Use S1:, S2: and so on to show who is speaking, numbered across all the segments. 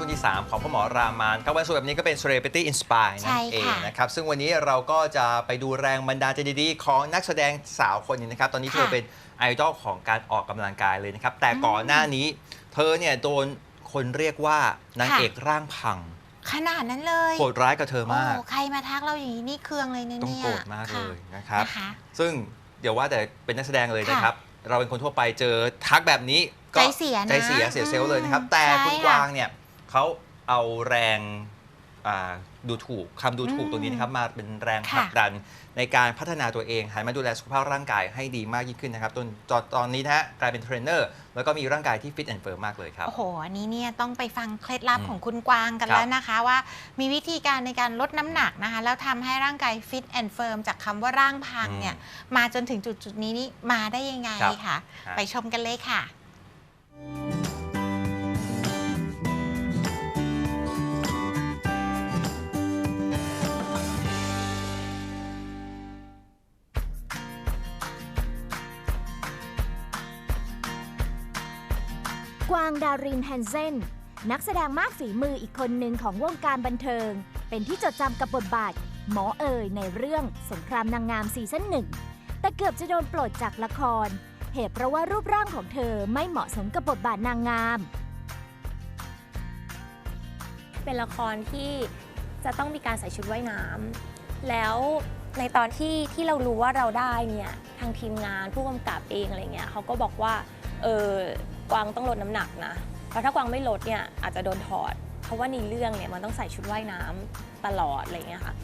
S1: ช่วงที่ 3 ของพ่อหมอรามานครับวันศุกร์แบบนี้ก็เป็น Celebrity Inspire นั่
S2: ใช่
S1: นเอง
S2: ค่ะ
S1: นะครับ ซึ่งวันนี้เราก็จะไปดูแรงบันดาลใจดีๆ ของนักแสดงสาวคนหนึงนะครับ ตอนนี้เธอ
S2: ค่ะ
S1: เป็นไอดอลของการออกกำลังกายเลยนะครับ แต่ก่อนหน้านี้ เธอเนี่ยโดนคนเรียกว่านาง
S2: ค่ะ
S1: เอกร่างพัง
S2: ขนาดนั้นเลย
S1: โหดร้ายกับเธอมาก
S2: โอ้ใครมาทักเราอย่างนี้นี่เครืองเลยนะ
S1: ต้อง
S2: เนี่ย
S1: โกรธมากเลยนะครับ
S2: นะคะ
S1: ซึ่งเดี๋ยวว่าแต่เป็นนักแสดงเลย
S2: ค่ะ
S1: นะครับ เราเป็นคนทั่วไปเจอทักแบบนี้ก็
S2: ใจเสียนะ
S1: ใจเสียเสียเซลล์เลยนะครับ
S2: อืม
S1: แต่
S2: ใช่
S1: คุณ
S2: ค่ะ
S1: กวางเนี่ย เขาเอาแรงอ่าดูถูกคำดูถูก
S2: อืม
S1: ตัวนี้นะครับมาเป็นแรงผ
S2: ค่ะ
S1: ลักดันในการพัฒนาตัวเองหันมาดูแลสุขภาพร่างกายให้ดีมากยิ่งขึ้นนะครับจนตอนตอนนี้นะฮะกลายเป็นเทรนเนอร์แล้วก็มีร่างกายที่ฟิตแอนด์เฟิร์มมากเลยครับ
S2: โอ้โห อันนี้เนี่ยต้องไปฟังเคล็ดลับ
S1: อืม
S2: ของคุณกวางกัน
S1: ครับ
S2: แล้วนะคะ ว่ามีวิธีการในการลดน้ำหนักนะคะ แล้วทำให้ร่างกายฟิตแอนด์เฟิร์มจากคำว่าร่างพังเนี่ยมาจนถึงจุดจุดๆนี้นี่มาได้ยังไง
S1: ครับ
S2: ค่ะ
S1: ฮะ
S2: ไปชมกันเลยค่ะ
S3: กวางดารินแฮนเซนนักแสดงมากฝีมืออีกคนหนึ่งของวงการบันเทิง เป็นที่จดจำกับบทบาท หมอเอ๋ยในเรื่องสงครามนางงามซีซั่นหนึ่งแต่เกือบจะโดนปลดจากละคร เหตุเพราะว่ารูปร่างของเธอไม่เหมาะสมกับบทบาทนางงาม
S4: เป็นละครที่จะต้องมีการใส่ชุดว่ายน้ำแล้วในตอนที่ที่เรารู้ว่าเราได้เนี่ยทางทีมงานผู้กำกับเองอะไรเงี้ยเขาก็บอกว่าเออ กวางต้องลดน้ำหนักนะ เพราะถ้ากวางไม่ลดเนี่ยอาจจะโดนถอด เพราะว่าในเรื่องเนี่ยมันต้องใส่ชุดว่ายน้ำตลอดอะไรเงี้ยค่ะ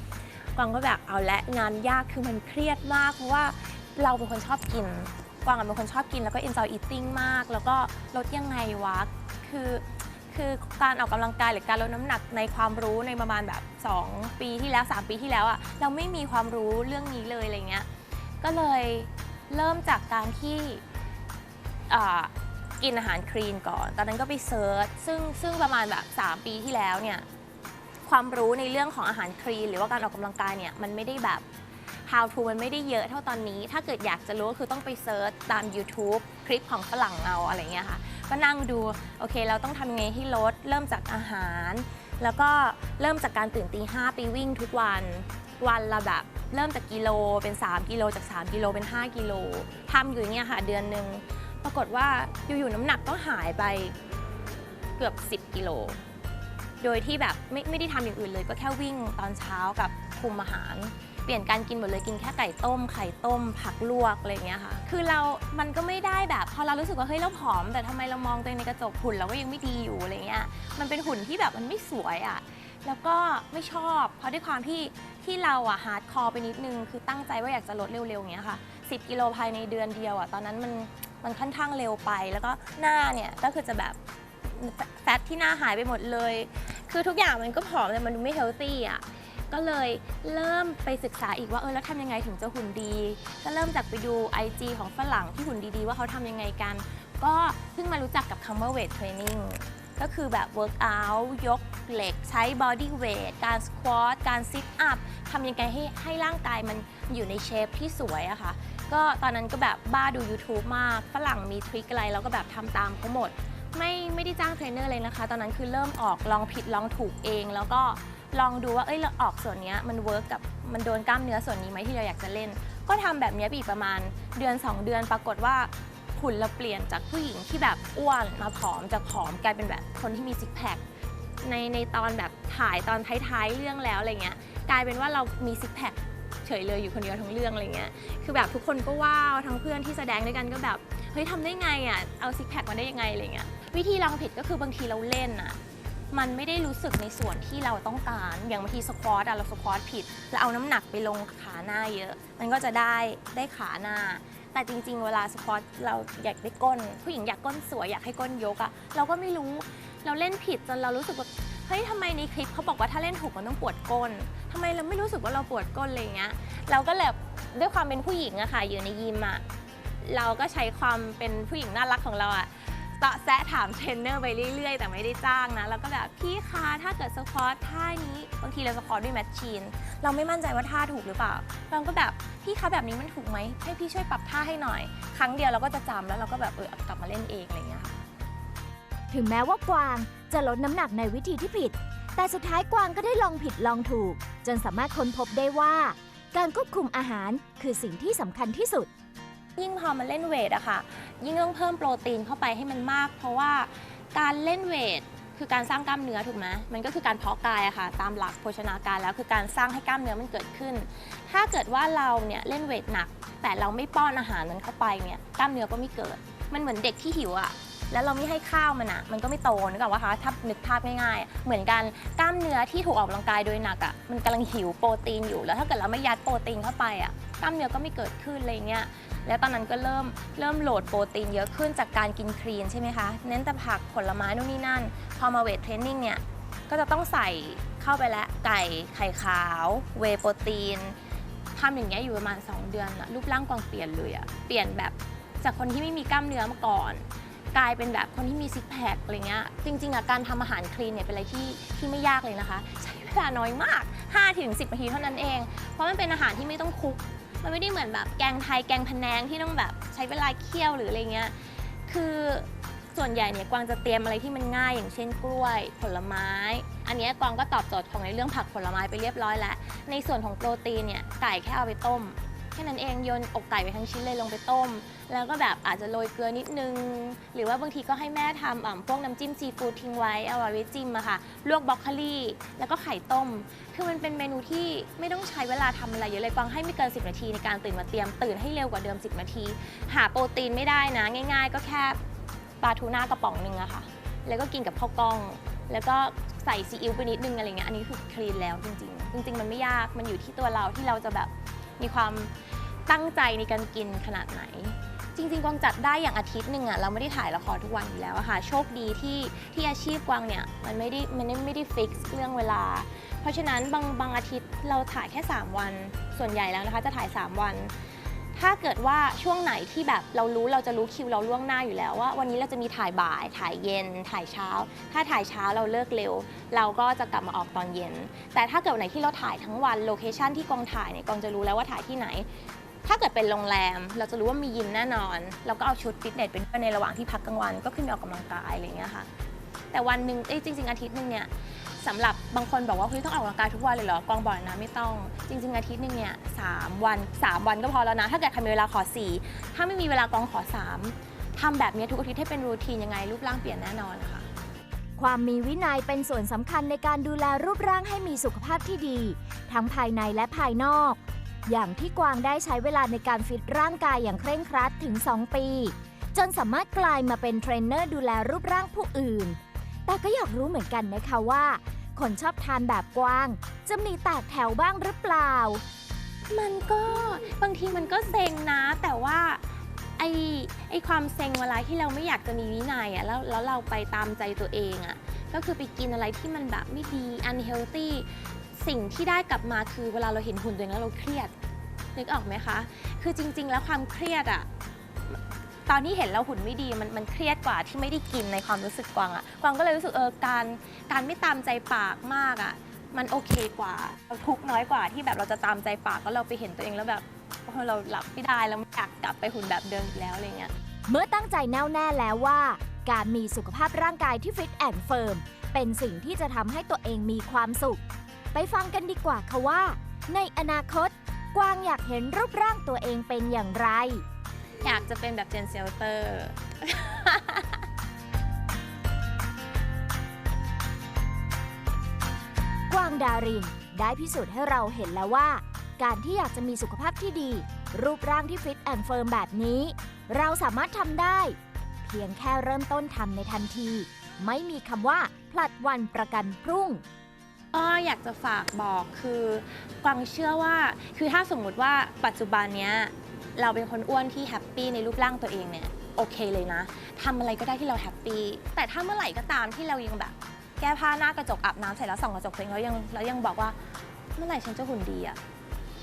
S4: กวางก็แบบเอาละงานยากคือมันเครียดมาก เพราะว่าเราเป็นคนชอบกิน กวางเป็นคนชอบกินแล้วก็ enjoy eating มาก แล้วก็ลดยังไงวะ คือคือการออกกำลังกายหรือการลดน้ำหนักในความรู้ในประมาณแบบ 2 ปีที่แล้ว 3 ปีที่แล้วอะเราไม่มีความรู้เรื่องนี้เลยอะไรเงี้ย ก็เลยเริ่มจากการที่อ่า กินอาหารคลีนก่อน ตอนนั้นก็ไปเซิร์ชซึ่งซึ่งประมาณแบบ 3 ปีที่แล้วเนี่ยความรู้ในเรื่องของอาหารคลีนหรือว่าการออกกำลังกายเนี่ยมันไม่ได้แบบ how to มันไม่ได้เยอะเท่าตอนนี้ ถ้าเกิดอยากจะรู้ก็คือต้องไปเซิร์ชตาม YouTube คลิปของฝรั่งเอาอะไรเงี้ยค่ะ ก็นั่งดูโอเค เราต้องทำยังไงให้ลด เริ่มจากอาหาร แล้วก็เริ่มจากการตื่นตีห้าไปวิ่งทุกวันวันละแบบเริ่มจากกิโลเป็น 3 กิโลจาก 3 กิโลเป็น 5 กิโลทำอยู่อย่างเงี้ยค่ะเดือนหนึ่ง ปรากฏว่าอยู่ๆน้ำหนักก็หายไปเกือบ 10 กิโล โดยที่แบบไม่ไม่ได้ทำอย่างอื่นเลย ก็แค่วิ่งตอนเช้ากับคุมอาหาร เปลี่ยนการกินหมดเลยกินแค่ไก่ต้ม ไข่ต้ม ผักลวกอะไรอย่างเงี้ยค่ะ คือเรา มันก็ไม่ได้แบบ พอเรารู้สึกว่าเฮ้ยเราผอม แต่ทำไมเรามองตัวเองในกระจกหุ่นเราก็ยังไม่ดีอยู่อะไรเงี้ย มันเป็นหุ่นที่แบบมันไม่สวยอะ่ะ แล้วก็ไม่ชอบ เพราะด้วยความที่ที่เราอะฮาร์ดคอร์ไปนิดนึง คือตั้งใจว่าอยากจะลดเร็วๆอย่างเงี้ยค่ะ 10 กิโลภายในเดือนเดียวอะ่ะ ตอนนั้นมัน มันค่อนข้างเร็วไป แล้วก็หน้าเนี่ยก็คือจะแบบแฟตที่หน้าหายไปหมดเลย คือทุกอย่างมันก็ผอมแต่มันดูไม่เฮลตี้อะก็เลยเริ่มไปศึกษาอีกว่าเออแล้วทำยังไงถึงจะหุ่นดี ก็เริ่มจากไปดู IG ของฝรั่งที่หุ่นดีๆ ว่าเขาทำยังไงกัน ก็เพิ่งมารู้จักกับคำว่า weight training ก็คือแบบ workout ยกเหล็ก ใช้ body weight การ squat การ sit up ทำยังไงให้ให้ร่างกายมันอยู่ในเชฟที่สวยอะค่ะ ก็ตอนนั้นก็แบบบ้าดู YouTube มาก ฝรั่งมีทริคอะไรแล้วก็แบบทำตามเขาหมด ไม่ไม่ได้จ้างเทรนเนอร์เลยนะคะ ตอนนั้นคือเริ่มออกลองผิดลองถูกเอง แล้วก็ลองดูว่าเอ้ยเราออกส่วนนี้มันเวิร์กกับมันโดนกล้ามเนื้อส่วนนี้ไหมที่เราอยากจะเล่น ก็ทำแบบนี้ไปอีกประมาณเดือน 2 เดือนปรากฏว่าหุ่นเราเปลี่ยนจากผู้หญิงที่แบบอ้วนมาผอมจากผอมกลายเป็นแบบคนที่มีซิกแพคในในตอนแบบถ่ายตอนท้ายๆเรื่องแล้วอะไรเงี้ยกลายเป็นว่าเรามีซิกแพค เฉยเลยอยู่คนเดียวทั้งเรื่องอะไรเงี้ยคือแบบทุกคนก็ว้าวทั้งเพื่อนที่แสดงด้วยกันก็แบบเฮ้ยทำได้ไงอะเอาซิกแพคมาได้ยังไงอะไรเงี้ยวิธีลองผิดก็คือบางทีเราเล่นอะมันไม่ได้รู้สึกในส่วนที่เราต้องการ อย่างบางทีสควอตอะเราสควอตผิด แล้วเอาน้ำหนักไปลงขาหน้าเยอะ มันก็จะได้ได้ขาหน้า แต่จริง ๆ เวลาสควอตเราอยากได้ก้น ผู้หญิงอยากก้นสวยอยากให้ก้นยกอะเราก็ไม่รู้ เราเล่นผิดจนเรารู้สึกว่า เฮ้ยทำไมในคลิปเขาบอกว่าถ้าเล่นถูกมันต้องปวดก้นทำไมเราไม่รู้สึกว่าเราปวดก้นอะไรอย่างเงี้ยเราก็เลยด้วยความเป็นผู้หญิงอะค่ะอยู่ในยิมอะเราก็ใช้ความเป็นผู้หญิงน่ารักของเราอะเตะแซะถามเทรนเนอร์ไปเรื่อยๆ แต่ไม่ได้จ้างนะแล้วก็แบบพี่คะถ้าเกิดสควอตท่านี้บางทีเราสควอตด้วยแมชชีน เราไม่มั่นใจว่าท่าถูกหรือเปล่า เราก็แบบพี่คะแบบนี้มันถูกไหมให้พี่ช่วยปรับท่าให้หน่อย ครั้งเดียวเราก็จะจำแล้วเราก็แบบเออกลับมาเล่นเองอะไรอย่างเงี้ยค่ะ
S3: ถึงแม้ว่ากวางจะลดน้ำหนักในวิธีที่ผิด แต่สุดท้ายกวางก็ได้ลองผิดลองถูก จนสามารถค้นพบได้ว่า การควบคุมอาหารคือสิ่งที่สำคัญที่สุด
S4: ยิ่งพอมาเล่นเวทอะค่ะ ยิ่งต้องเพิ่มโปรตีนเข้าไปให้มันมาก เพราะว่าการเล่นเวทคือการสร้างกล้ามเนื้อถูกไหมมันก็คือการเพาะกายอะค่ะ ตามหลักโภชนาการแล้วคือการสร้างให้กล้ามเนื้อมันเกิดขึ้น ถ้าเกิดว่าเราเนี่ยเล่นเวทหนัก แต่เราไม่ป้อนอาหารมันเข้าไปเนี่ยกล้ามเนื้อก็ไม่เกิด มันเหมือนเด็กที่หิวอะ แล้วเราไม่ให้ข้าวมันอะมันก็ไม่โตนึกออกว่าคะถ้านึกภาพง่ายๆ เหมือนกันกล้ามเนื้อที่ถูกออกกำลังกายโดยหนักอะมันกำลังหิวโปรตีนอยู่ แล้วถ้าเกิดเราไม่ยัดโปรตีนเข้าไปอะกล้ามเนื้อก็ไม่เกิดขึ้นอะไรเงี้ยแล้วตอนนั้นก็เริ่มเริ่มโหลดโปรตีนเยอะขึ้นจากการกินคลีนใช่ไหมคะเน้นแต่ผักผลไม้นู่นนี่นั่น พอมาเวทเทรนนิ่งเนี่ยก็จะต้องใส่เข้าไปแล้วไก่ไข่ขาว เวโปรตีนทำอย่างเงี้ยอยู่ประมาณ 2 เดือนอะรูปร่างกวางเปลี่ยนเลยอะเปลี่ยนแบบจากคนที่ไม่มีกล้ามเนื้อมาก่อน กลายเป็นแบบคนที่มีซิกแพคอะไรเงี้ยจริงๆอะการทำอาหารคลีนเนี่ยเป็นอะไรที่ที่ไม่ยากเลยนะคะ ใช้เวลาน้อยมาก 5-10นาทีเท่านั้นเอง เพราะมันเป็นอาหารที่ไม่ต้องคลุก มันไม่ได้เหมือนแบบแกงไทยแกงพะแนงที่ต้องแบบใช้เวลาเคี่ยวหรืออะไรเงี้ยคือส่วนใหญ่เนี่ยกวางจะเตรียมอะไรที่มันง่ายอย่างเช่นกล้วย ผลไม้ อันเนี้ยกวางก็ตอบโจทย์ของในเรื่องผักผลไม้ไปเรียบร้อยแล้ว ในส่วนของโปรตีนเนี่ยไก่แค่เอาไปต้มแค่นั้นเองโยนอกไก่ไปทั้งชิ้นเลยลงไปต้ม แล้วก็แบบอาจจะโรยเกลือนิดนึง หรือว่าบางทีก็ให้แม่ทำอ่ำพวกน้ำจิ้มซีฟู้ดทิ้งไว้เอาไว้จิ้มอะค่ะลวกบรอกโคลี่ แล้วก็ไข่ต้ม คือมันเป็นเมนูที่ไม่ต้องใช้เวลาทำอะไรเยอะเลยกวางให้ไม่เกิน 10 นาทีในการตื่นมาเตรียมตื่นให้เร็วกว่าเดิม 10 นาที หาโปรตีนไม่ได้นะ ง่าย ๆ ก็แค่ปลาทูน่ากระป๋องหนึ่งอะค่ะ แล้วก็กินกับข้าวกล้อง แล้วก็ใส่ซีอิ๊วไปนิดนึงอะไรเงี้ย อันนี้คือคลีนแล้วจริงๆ จริง ๆ มันไม่ยาก มันอยู่ที่ตัวเราที่เราจะแบบมีความตั้งใจในการกินขนาดไหน จริงๆกวางจัดได้อย่างอาทิตย์หนึ่งอะเราไม่ได้ถ่ายละครทุกวันอยู่แล้วอะค่ะ โชคดีที่ที่อาชีพกวางเนี่ยมันไม่ได้มันไม่ได้ฟิกเรื่องเวลา เพราะฉะนั้นบางบางอาทิตย์เราถ่ายแค่ 3 วัน ส่วนใหญ่แล้วนะคะจะถ่าย 3 วัน ถ้าเกิดว่าช่วงไหนที่แบบเรารู้เราจะรู้คิวเราล่วงหน้าอยู่แล้วว่า วันนี้เราจะมีถ่ายบ่ายถ่ายเย็น ถ่ายเช้า ถ้าถ่ายเช้าเราเลิกเร็ว เราก็จะกลับมาออกตอนเย็น แต่ถ้าเกิดวันไหนที่เราถ่ายทั้งวันโลเคชันที่กองถ่ายเนี่ยกองจะรู้แล้วว่าถ่ายที่ไหน ถ้าเกิดเป็นโรงแรม เราจะรู้ว่ามียิมแน่นอน เราก็เอาชุดฟิตเนสไปด้วยในระหว่างที่พักกลางวันก็ขึ้นไปออกกำลังกายอะไรเงี้ยค่ะ แต่วันหนึ่งเอ้ยจริง ๆ อาทิตย์หนึ่งเนี่ยสำหรับบางคนบอกว่าเฮ้ยต้องออกกำลังกายทุกวันเลยเหรอกองบอกนะไม่ต้อง จริง ๆ อาทิตย์หนึ่งเนี่ยสามวันสามวันก็พอแล้วนะ ถ้าเกิดใครมีเวลาขอสี่ถ้าไม่มีเวลากองขอสามทำแบบเนี้ยทุกอาทิตย์ให้เป็นรูทีนยังไงรูปร่างเปลี่ยนแน่นอนค่ะ
S3: ความมีวินัยเป็นส่วนสำคัญในการดูแลรูปร่างให้มีสุขภาพที่ดี ทั้งภายในและภายนอก อย่างที่กวางได้ใช้เวลาในการฟิตร่างกายอย่างเคร่งครัดถึง 2 ปี จนสามารถกลายมาเป็นเทรนเนอร์ดูแลรูปร่างผู้อื่น แต่ก็อยากรู้เหมือนกันนะคะว่า คนชอบทานแบบกวาง จะมีแตกแถวบ้างหรือเปล่า
S4: มันก็บางทีมันก็เซ็งนะ แต่ว่าไอไอความเซ็งเวลาที่เราไม่อยากจะมีวินัยอะแล้วแล้วเราไปตามใจตัวเองอะก็คือไปกินอะไรที่มันแบบไม่ดี unhealthy สิ่งที่ได้กลับมาคือเวลาเราเห็นหุ่นตัวเองแล้วเราเครียด นึกออกไหมคะ คือจริง ๆ แล้วความเครียดอะตอนที่เห็นเราหุ่นไม่ดีมันมันเครียดกว่าที่ไม่ได้กินในความรู้สึกกวางอะกวางก็เลยรู้สึกเออการการไม่ตามใจปากมากอะมันโอเคกว่าเราทุกน้อยกว่าที่แบบเราจะตามใจปากแล้วเราไปเห็นตัวเองแล้วแบบเราหลับไม่ได้แล้วไม่อยากกลับไปหุ่นแบบเดิมอีกแล้วอะไรเงี้ย
S3: เมื่อตั้งใจแน่วแน่แล้วว่า การมีสุขภาพร่างกายที่ฟิตแอนด์เฟิร์มเป็นสิ่งที่จะทำให้ตัวเองมีความสุข ไปฟังกันดีกว่าค่ะว่า ในอนาคต กวางอยากเห็นรูปร่างตัวเองเป็นอย่างไร
S4: อยากจะเป็นแบบเจนเซลเตอร์
S3: กวางดาริน ได้พิสูจน์ให้เราเห็นแล้วว่า การที่อยากจะมีสุขภาพที่ดี รูปร่างที่ฟิตแอนด์เฟิร์มแบบนี้ เราสามารถทำได้ เพียงแค่เริ่มต้นทำในทันที ไม่มีคำว่าผลัดวันประกันพรุ่ง
S4: ก็อยากจะฝากบอกคือกวางเชื่อว่า คือถ้าสมมุติว่าปัจจุบันเนี้ยเราเป็นคนอ้วนที่แฮปปี้ในรูปร่างตัวเองเนี่ยโอเคเลยนะทำอะไรก็ได้ที่เราแฮปปี้แต่ถ้าเมื่อไหร่ก็ตามที่เรายังแบบ แก้ผ้าหน้ากระจกอาบน้ำเสร็จแล้วส่องกระจกตัวเองแล้วยังแล้วยังบอกว่าเมื่อไหร่ฉันจะหุ่นดีอะ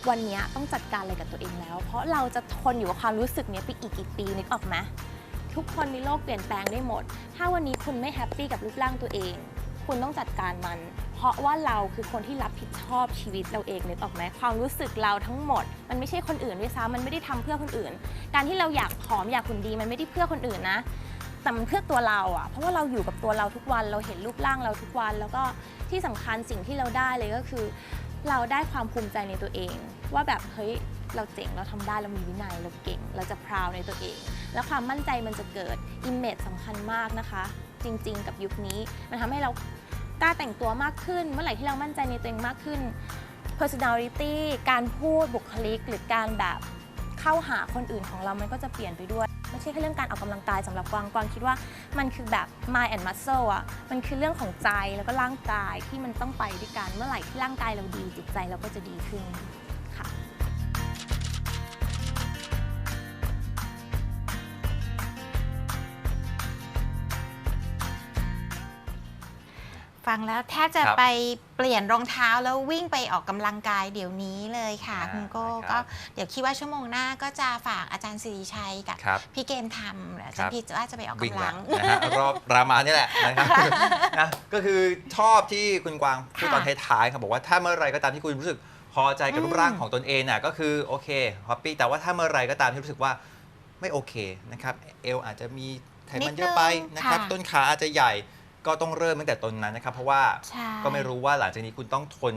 S4: วันนี้ต้องจัดการอะไรกับตัวเองแล้ว เพราะเราจะทนอยู่กับความรู้สึกเนี้ยไปอีกกี่ปีนึกออกไหมทุกคนในโลกเปลี่ยนแปลงได้หมด ถ้าวันนี้คุณไม่แฮปปี้กับรูปร่างตัวเอง คุณต้องจัดการมัน เพราะว่าเราคือคนที่รับผิดชอบชีวิตเราเองนึกออกไหมความรู้สึกเราทั้งหมด มันไม่ใช่คนอื่นด้วยซ้ำมันไม่ได้ทำเพื่อคนอื่น การที่เราอยากผอมอยากหุ่นดีมันไม่ได้เพื่อคนอื่นนะแต่มันเพื่อตัวเราอะเพราะว่าเราอยู่กับตัวเราทุกวันเราเห็นรูปร่างเราทุกวัน แล้วก็ที่สำคัญสิ่งที่เราได้เลยก็คือ เราได้ความภูมิใจในตัวเอง ว่าแบบเฮ้ยเราเจ๋งเราทำได้เรามีวินัยเราเก่ง เราจะพราวในตัวเอง แล้วความมั่นใจมันจะเกิดอิมเมจสำคัญมากนะคะ จริง ๆ กับยุคนี้ มันทำให้เรากล้าแต่งตัวมากขึ้น เมื่อไหร่ที่เรามั่นใจในตัวเองมากขึ้น personality การพูดบุคลิก หรือการแบบเข้าหาคนอื่นของเรามันก็จะเปลี่ยนไปด้วย ไม่ใช่แค่เรื่องการออกกำลังกายสำหรับกวางกวางคิดว่ามันคือแบบ mind and muscle อะมันคือเรื่องของใจแล้วก็ร่างกายที่มันต้องไปด้วยกันเมื่อไหร่ที่ร่างกายเราดีจิตใจเราก็จะดีขึ้น
S2: ฟังแล้วแทบจะ
S1: ครับ
S2: ไปเปลี่ยนรองเท้าแล้ววิ่งไปออกกำลังกายเดี๋ยวนี้เลยค่ะ
S1: อ่า
S2: คุณโก้
S1: ครั
S2: ก็
S1: บ
S2: เดี๋ยวคิดว่าชั่วโมงหน้าก็จะฝากอาจารย์สิริชัยกับ
S1: ครับ
S2: พี่เกมทำอา
S1: ครั
S2: จาร
S1: บ
S2: ย์พี่ว่าจะไปออก
S1: วิ่ง
S2: กำ
S1: แล้
S2: ลั
S1: ว
S2: ง
S1: นะฮะรอบรามานี่แหละนะครับ นะก็คือชอบที่คุณกวางพูดตอน
S2: ค่ะ
S1: ท้ายๆครับบอกว่าถ้าเมื่อไหรก็ตามที่คุณรู้สึกพอใจกับ
S2: อืม
S1: รูปร่างของตนเองน่ะก็คือโอเคแฮปปี้แต่ว่าถ้าเมื่อไหรก็ตามที่รู้สึกว่าไม่โอเคนะครับเอวอาจจะมีไขมันเยอะไปนะครับต้นขาอาจจะใหญ่ ก็ต้องเริ่มตั้งแต่ตนนั้นนะครับ เพราะว่า
S2: ใช่
S1: ก็ไม่รู้ว่าหลังจากนี้คุณต้องทน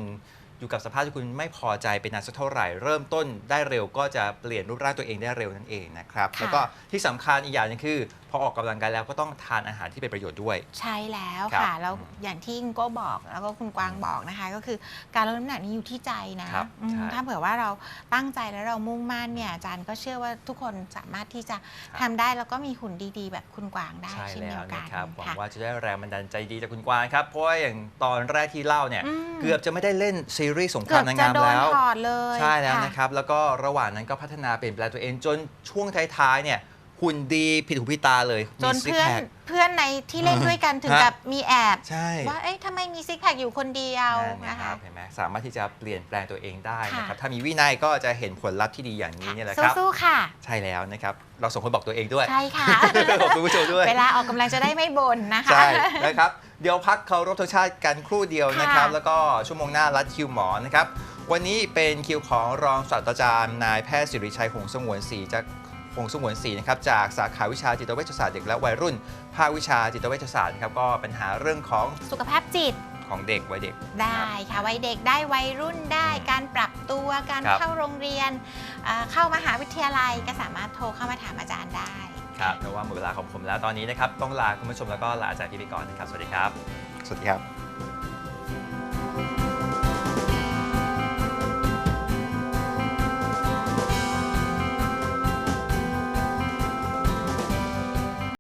S1: อยู่กับสภาพที่คุณไม่พอใจเป็นนานสักเท่าไหร่ เริ่มต้นได้เร็วก็จะเปลี่ยนรูปร่างตัวเองได้เร็วนั่นเองนะครับ
S2: ค่ะ
S1: แล้วก็ที่สำคัญอีกอย่างหนึงคือ พอออกกำลังกายแล้วก็ต้องทานอาหารที่เป็นประโยชน์ด้วย
S2: ใช่แล้ว
S1: ครับ
S2: ค่ะแล้วอย่างที่คุณโก้บอกแล้วก็คุณกวางบอกนะคะ ก็คือการลดน้ำหนักนี้อยู่ที่ใจนะครับอืม
S1: ใช่
S2: ถ้าเผื่อว่าเราตั้งใจแล้วเรามุ่งมั่นเนี่ยอาจารย์ก็เชื่อว่าทุกคนสามารถที่จะ
S1: ครับ
S2: ทำได้แล้วก็มีหุ่นดีๆ แบบคุณกวางได้
S1: ใช่
S2: เช่น
S1: แล้
S2: เดียววกั
S1: นะ
S2: น
S1: ครับหวัง
S2: ค่ะ
S1: ว่าจะได้แรงบันดาลใจดีจากคุณกวางครับเพราะว่าอย่างตอนแรกที่เล่าเนี่ย
S2: อืม
S1: เกือบจะไม่ได้เล่นซีรีส์สงค
S2: เกื
S1: รา
S2: อ
S1: ม
S2: บ
S1: นาง
S2: จะ
S1: งาม
S2: โดน
S1: แล้ว
S2: ถอดเลย
S1: ใช่แล้ว
S2: ค่ะ
S1: นะครับ แล้วก็ระหว่างนั้นก็พัฒนาเปลี่ยนแปลงตัวเองจนช่วงท้ายๆเนี่ย หุ่นดีผิดหูผิดตาเลย
S2: จน
S1: มีซิก
S2: เพื่อน
S1: แพค
S2: เพื่อนในที่เล่นด้วยกันถึง
S1: ฮะ
S2: กับมีแอบ
S1: ใช่
S2: ว่าเอ๊ะทำไมมีซิกแพคอยู่คนเดียว
S1: นั่นนะ
S2: นะ
S1: ครั
S2: คะ
S1: บเห็นไหมสามารถที่จะเปลี่ยนแปลงตัวเองได้นะครับ
S2: ค่ะ
S1: ถ้ามีวินัยก็จะเห็นผลลัพธ์ที่ดีอย่างนี้เนี่ยแหละครับ
S2: สู้ๆค่ะ
S1: ใช่แล้วนะครับ เราสองคนบอกตัวเองด้วย
S2: ใช่ค่ะ
S1: บอกคุณผู้ชมด้วย
S2: เวลาออกกำลังจะได้ไม่บ่นนะคะ
S1: ใช่นะครับ เดี๋ยวพักเคารพธงชาติกันครู่เดียวนะครับ
S2: ค่ะ
S1: แล้วก็ชั่วโมงหน้ารัดคิวหมอนะครับ วันนี้เป็นคิวของรองศาสตราจารย์นายแพทย์สิริชัยหงส์สงวนศรีจา กหงส์สงวนศรีนะครับจากสาขาวิชาจิตเวชศาสตร์เด็กและวัยรุ่น ภาควิชาจิตเวชศาสตร์นะครับก็ปัญหาเรื่องของ
S2: สุขภาพจิต
S1: ของเด็กวัยเด็ก
S2: ได้ค่ะวัยเด็กได้วัยรุ่นได้
S1: อืม
S2: การปรับตัวการ
S1: ครับ
S2: เข้าโรงเรียนอ่าเข้ามหาวิทยาลัยก็สามารถโทรเข้ามาถามอาจารย์ได้
S1: ครับแต่ว่าหมดเวลาของผมแล้วตอนนี้นะครับต้องลาคุณผู้ชมแล้วก็ลาอาจารย์พี่ไปก่อนนะครับสวัสดีครับ สวัสดีครับ